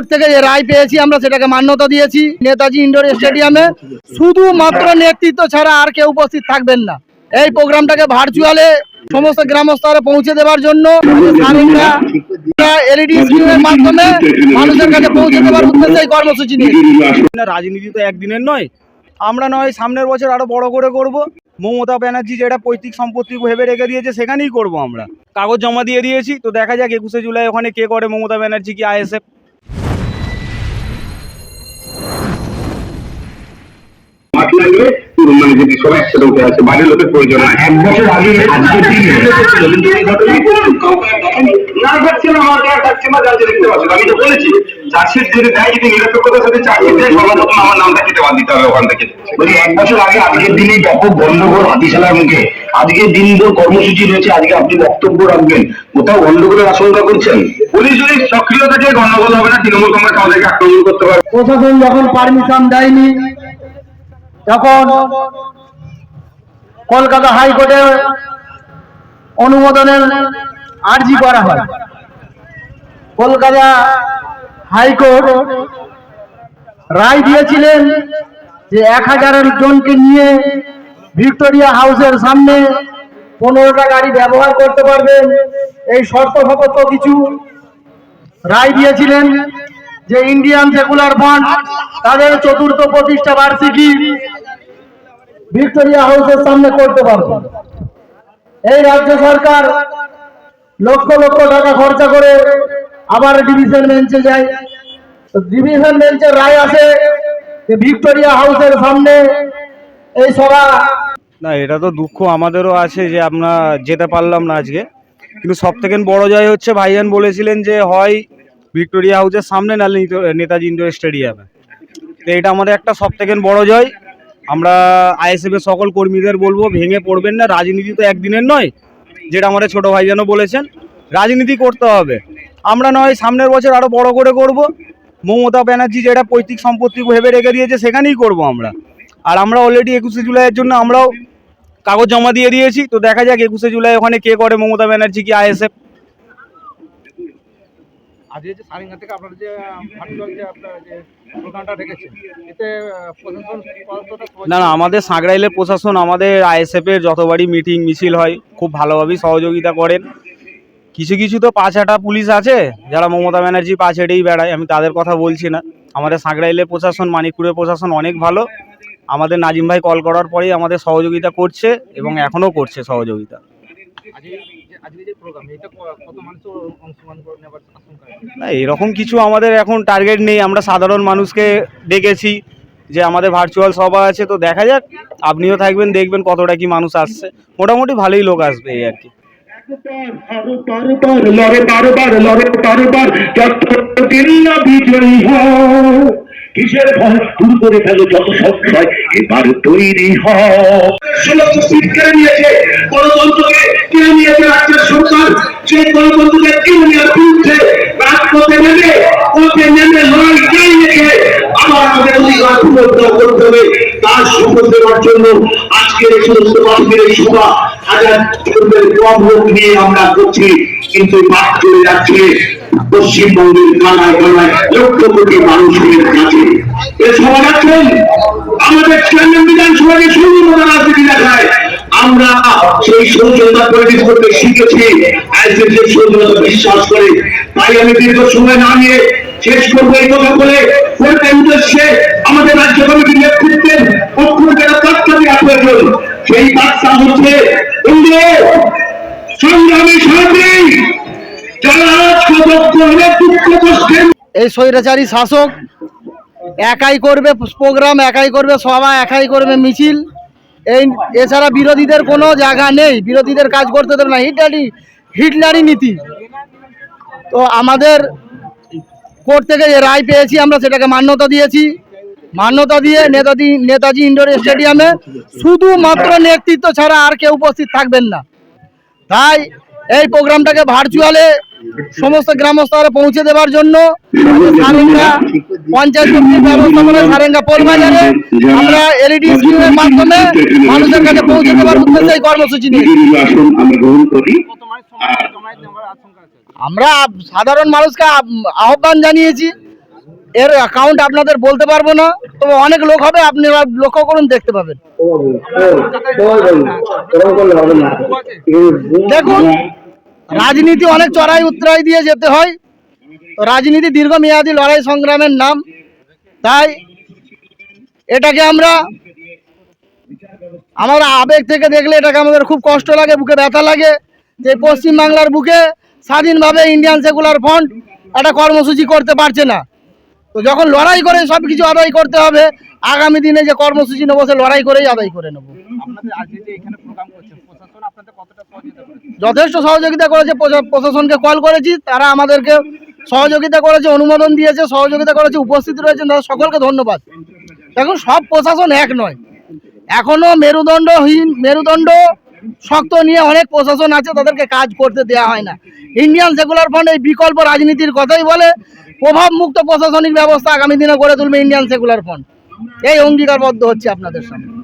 Court থেকে যে রায় পেয়েছি, আমরা সেটাকে মান্যতা দিয়েছি। নেতাজি ইন্ডোর স্টেডিয়ামে। শুধুমাত্র নেতৃত্ব ছাড়া আর কেউ উপস্থিত থাকবেন না। এই প্রোগ্রামটাকে ভার্চুয়ালে সমস্ত গ্রামস্তরে পৌঁছে দেওয়ার জন্য রাজনীতি তো একদিনের নয়। আমরা নয়, সামনের বছর আরও বড় করে করব। মমতা ব্যানার্জি যেটা পৈতৃক সম্পত্তি ভেবে রেখে দিয়েছে, সেখানেই করব আমরা। কাগজ জমা দিয়ে দিয়েছি, তো দেখা যাক একুশে জুলাই ওখানে কে করে মমতা ব্যানার্জি কি আইএসএফ। মাঠ মানে যদি সবাই একসাথে উঠে আসে বাইরের লোকের প্রয়োজন হয়। এক বছর আগে আজকের না যাচ্ছে না আমার দেওয়া যাচ্ছে না যাচ্ছে দেখতে পাচ্ছেন আমি তো বলেছি চাষের যদি দেয় যদি নিরপেক্ষতার সাথে চাষের দেয় সবার আমার নামটা কেটে বাদ দিতে হবে ওখান থেকে। বলি এক বছর আগে আজকের দিনে ব্যাপক গন্ডগোল হাতিশালার মুখে আজকের দিন ধর কর্মসূচি রয়েছে আজকে আপনি বক্তব্য রাখবেন। কোথাও গন্ডগোলের আশঙ্কা করছেন? পুলিশ যদি সক্রিয় থাকে গন্ডগোল হবে না তৃণমূল কংগ্রেস আমাদেরকে আক্রমণ করতে পারবে। প্রশাসন যখন পারমিশন দেয়নি তখন কলকাতা হাইকোর্টে অনুমোদনের আর্জি করা হয়, কলকাতা হাইকোর্ট রায় দিয়েছিলেন যে এক হাজার জনকে নিয়ে ভিক্টোরিয়া হাউসের সামনে পনেরোটা গাড়ি ব্যবহার করতে পারবেন। এই শর্ত কিছু রায় দিয়েছিলেন। যে ইন্ডিয়ান সেকুলার ফান্ড তাদের চতুর্থ প্রতিষ্ঠা বার্ষিকী ভিক্টোরিয়া হাউসের সামনে করতে পারবে। এই রাজ্য সরকার লক্ষ লক্ষ টাকা খরচা করে আবার ডিভিশন বেঞ্চে যায়। তো ডিভিশন বেঞ্চের রায় আসে যে ভিক্টোরিয়া হাউসের সামনে এই সভা না, এটা তো দুঃখ আমাদেরও আছে যে আমরা যেতে পারলাম না আজকে। কিন্তু সব থেকে বড় জয় হচ্ছে ভাইজান বলেছিলেন যে হয় ভিক্টোরিয়া হাউসের সামনে নাহলে নিত- নেতাজি ইন্ডোর স্টেডিয়ামে। তো এটা আমাদের একটা সব থেকে বড় জয়। আমরা আইএসএফ এর সকল কর্মীদের বলব, ভেঙে পড়বেন না। রাজনীতি তো একদিনের নয়, যেটা আমাদের ছোট ভাই যেন বলেছেন। রাজনীতি করতে হবে। আমরা নয়, সামনের বছর আরও বড় করে করব। মমতা ব্যানার্জি যেটা পৈতৃক সম্পত্তি ভেবে রেখে দিয়েছে, সেখানেই করব আমরা। আর আমরা অলরেডি একুশে জুলাইয়ের জন্য আমরাও কাগজ জমা দিয়ে দিয়েছি। তো দেখা যাক একুশে জুলাই ওখানে কে করে মমতা ব্যানার্জি কি আইএসএফ আজকে যে সারিঙ্গা থেকে আপনারা যে ভার্চুয়াল যে আপনারা যে প্রোগ্রামটা রেখেছেন এতে প্রশাসন না না আমাদের সাঁকরাইলের প্রশাসন আমাদের আইএসএফ এর যতবারই মিটিং মিছিল হয় খুব ভালোভাবেই সহযোগিতা করেন। কিছু কিছু তো পাঁচ হাঁটা পুলিশ আছে যারা মমতা ব্যানার্জি পাঁচ হেঁটেই বেড়ায় আমি তাদের কথা বলছি না। আমাদের সাঁকরাইলের প্রশাসন মানিকপুরের প্রশাসন অনেক ভালো। আমাদের নাজিম ভাই কল করার পরেই আমাদের সহযোগিতা করছে এবং এখনও করছে সহযোগিতা। না এরকম কিছু আমাদের এখন টার্গেট নেই। আমরা সাধারণ মানুষকে ডেকেছি যে আমাদের ভার্চুয়াল সভা আছে তো দেখা যাক। আপনিও থাকবেন দেখবেন কতটা কি মানুষ আসছে। মোটামুটি ভালোই লোক আসবে এই আর কি। লড়ে বারবার লড়ে বারবার যতদিন না বিজয়ী হও। কিসের ভয়? দূর করে ফেলো যত সংশয় এবার তৈরি নিয়েছে গণতন্ত্রকে। কেড়ে নিয়েছে রাজ্যের সরকার। গণতন্ত্রকে লড়াই নিয়েছে। আবার আমাদের অধিকার করতে হবে। তার সম্বন্ধে জন্য আজকের এই সমস্ত মানুষের এই সভা হাজার কম লোক নিয়ে আমরা করছি, কিন্তু বাদ চলে যাচ্ছে পশ্চিমবঙ্গের কানায় কানায় লক্ষ কোটি মানুষের কাছে। আমাদের চেয়ারম্যান বিধানসভাকে রাজনীতি দেখায়, আমরা সেই সৌজন্যতা করতে শিখেছি। আইসিএস এর সৌজন্যতা বিশ্বাস করে, তাই আমি দীর্ঘ সময় না নিয়ে শেষ করব এই কথা বলে আমাদের রাজ্য কমিটির নেতৃত্বের পক্ষ থেকে প্রয়োজন সেই বার্তা হচ্ছে সংগ্রামী সাথী। এই স্বৈরাচারী শাসক একাই করবে প্রোগ্রাম, একাই করবে সভা, একাই করবে মিছিল। এই এছাড়া বিরোধীদের কোনো জায়গা নেই। বিরোধীদের কাজ করতে দেবে না। হিটলারি হিটলারি নীতি। তো আমাদের কোর্ট থেকে যে রায় পেয়েছি আমরা, সেটাকে মান্যতা দিয়েছি। মান্যতা দিয়ে নেতাজি নেতাজি ইন্ডোর স্টেডিয়ামে শুধুমাত্র নেতৃত্ব ছাড়া আর কেউ উপস্থিত থাকবেন না। তাই এই প্রোগ্রামটাকে ভার্চুয়ালে সমস্ত গ্রামস্তরে পৌঁছে দেওয়ার জন্য মাধ্যমে মানুষের কাছে পৌঁছে কর্মসূচি আমরা সাধারণ মানুষকে আহ্বান জানিয়েছি এর অ্যাকাউন্ট আপনাদের বলতে পারব না, তবে অনেক লোক হবে আপনারা লক্ষ্য করুন, দেখতে পাবেন। দেখুন, রাজনীতি অনেক চড়াই উতরাই দিয়ে যেতে হয়। রাজনীতি দীর্ঘমেয়াদী লড়াই সংগ্রামের নাম। তাই এটাকে আমরা আমার আবেগ থেকে দেখলে এটাকে আমাদের খুব কষ্ট লাগে, বুকে ব্যথা লাগে যে পশ্চিমবাংলার বুকে স্বাধীনভাবে ইন্ডিয়ান সেকুলার ফ্রন্ট একটা কর্মসূচি করতে পারছে না। তো যখন লড়াই করে সব কিছু আদায় করতে হবে। আগামী দিনে যে কর্মসূচি নেব সে লড়াই করেই আদায় করে নেব। যথেষ্ট সহযোগিতা করেছে প্রশা- প্রশাসনকে কল করেছি তারা আমাদেরকে সহযোগিতা করেছে অনুমোদন দিয়েছে সহযোগিতা করেছে উপস্থিত রয়েছেন তাদের সকলকে ধন্যবাদ। দেখুন সব প্রশাসন এক নয়। এখনও মেরুদণ্ডহীন মেরুদণ্ড শক্ত নিয়ে অনেক প্রশাসন আছে, তাদেরকে কাজ করতে দেওয়া হয় না। ইন্ডিয়ান সেকুলার ফ্রন্ট এই বিকল্প রাজনীতির কথাই বলে প্রভাব মুক্ত প্রশাসনিক ব্যবস্থা আগামী দিনে গড়ে তুলবে ইন্ডিয়ান সেকুলার ফ্রন্ট এই অঙ্গীকারবদ্ধ হচ্ছে আপনাদের সামনে।